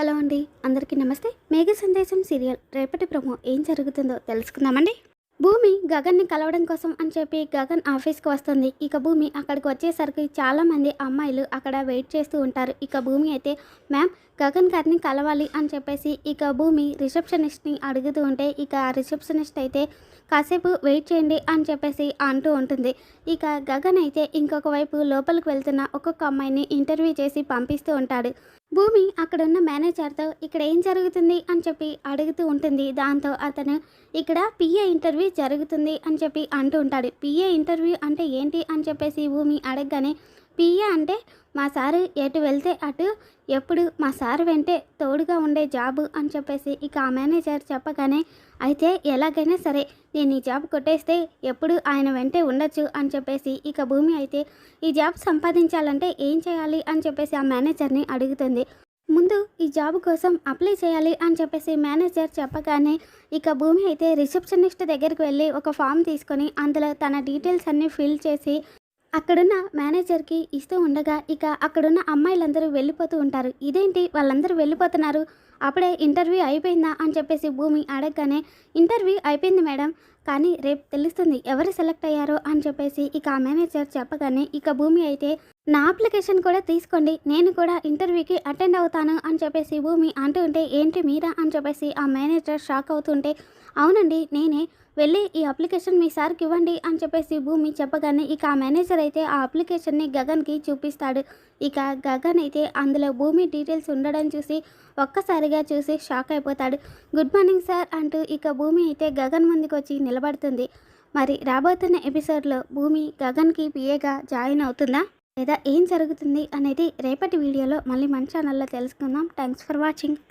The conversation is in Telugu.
హలో అండి. అందరికీ నమస్తే. మేఘ సందేశం సీరియల్. రేపటి ప్రమో ఏం జరుగుతుందో తెలుసుకుందామండి. భూమి గగన్ని కలవడం కోసం అని చెప్పి గగన్ ఆఫీస్కి వస్తుంది. ఇక భూమి అక్కడికి వచ్చేసరికి చాలామంది అమ్మాయిలు అక్కడ వెయిట్ చేస్తూ ఉంటారు. ఇక భూమి అయితే మ్యామ్ గగన్ గారిని కలవాలి అని చెప్పేసి ఇక భూమి రిసెప్షనిస్ట్ని అడుగుతూ ఉంటే ఇక రిసెప్షనిస్ట్ అయితే కాసేపు వెయిట్ చేయండి అని చెప్పేసి అంటూ ఉంటుంది. ఇక గగన్ అయితే ఇంకొక వైపు లోపలికి వెళ్తున్న ఒక్కొక్క అమ్మాయిని ఇంటర్వ్యూ చేసి పంపిస్తూ ఉంటాడు. భూమి అక్కడున్న మేనేజర్తో ఇక్కడ ఏం జరుగుతుంది అని చెప్పి అడుగుతూ ఉంటుంది. దాంతో అతను ఇక్కడ పిఏ ఇంటర్వ్యూ జరుగుతుంది అని చెప్పి అంటూ ఉంటాడు. పిఏ ఇంటర్వ్యూ అంటే ఏంటి అని చెప్పేసి భూమి అడగగానే పిఏ అంటే మా సారు ఎటు వెళ్తే అటు ఎప్పుడు మా సారు వెంటే తోడుగా ఉండే జాబు అని చెప్పేసి ఇక ఆ మేనేజర్ చెప్పగానే అయితే ఎలాగైనా సరే నేను ఈ జాబ్ కొట్టేస్తే ఎప్పుడు ఆయన వెంటే ఉండొచ్చు అని చెప్పేసి ఇక భూమి అయితే ఈ జాబ్ సంపాదించాలంటే ఏం చేయాలి? అని చెప్పేసి ఆ మేనేజర్ని అడుగుతుంది. ముందు ఈ జాబ్ కోసం అప్లై చేయాలి అని చెప్పేసి మేనేజర్ చెప్పగానే ఇక భూమి అయితే రిసెప్షనిస్ట్ దగ్గరికి వెళ్ళి ఒక ఫామ్ తీసుకొని అందులో తన డీటెయిల్స్ అన్నీ ఫిల్ చేసి అక్కడున్న మేనేజర్కి ఇస్తూ ఉండగా ఇక అక్కడున్న అమ్మాయిలందరూ వెళ్ళిపోతూ ఉంటారు. ఇదేంటి? వాళ్ళందరూ వెళ్ళిపోతున్నారు. అప్పుడే ఇంటర్వ్యూ అయిపోయిందా అని చెప్పేసి భూమి అడగగానే ఇంటర్వ్యూ అయిపోయింది మేడం. కానీ రేపు తెలుస్తుంది ఎవరు సెలెక్ట్ అయ్యారో అని చెప్పేసి ఇక ఆ మేనేజర్ చెప్పగానే ఇక భూమి అయితే నా అప్లికేషన్ కూడా తీసుకోండి. నేను కూడా ఇంటర్వ్యూకి అటెండ్ అవుతాను అని చెప్పేసి భూమి అంటూ ఉంటే ఏంటి మీరా? అని చెప్పేసి ఆ మేనేజర్ షాక్ అవుతుంటే అవునండి నేనే వెళ్ళి ఈ అప్లికేషన్ మీ సార్కి ఇవ్వండి అని చెప్పేసి భూమి చెప్పగానే ఇక ఆ మేనేజర్ అయితే ఆ అప్లికేషన్ని గగన్కి చూపిస్తాడు. ఇక గగన్ అయితే అందులో భూమి డీటెయిల్స్ ఉండడం చూసి ఒక్కసారిగా చూసి షాక్ అయిపోతాడు. గుడ్ మార్నింగ్ సార్ అంటూ ఇక భూమి అయితే గగన్ ముందుకు వచ్చి నిలబడుతుంది. మరి రాబోతున్న ఎపిసోడ్లో భూమి గగన్కి పిఏగా జాయిన్ అవుతుందా? లేదా ఏం జరుగుతుంది అనేది రేపటి వీడియోలో మళ్ళీ మన ఛానల్లో తెలుసుకుందాం. Thanks for watching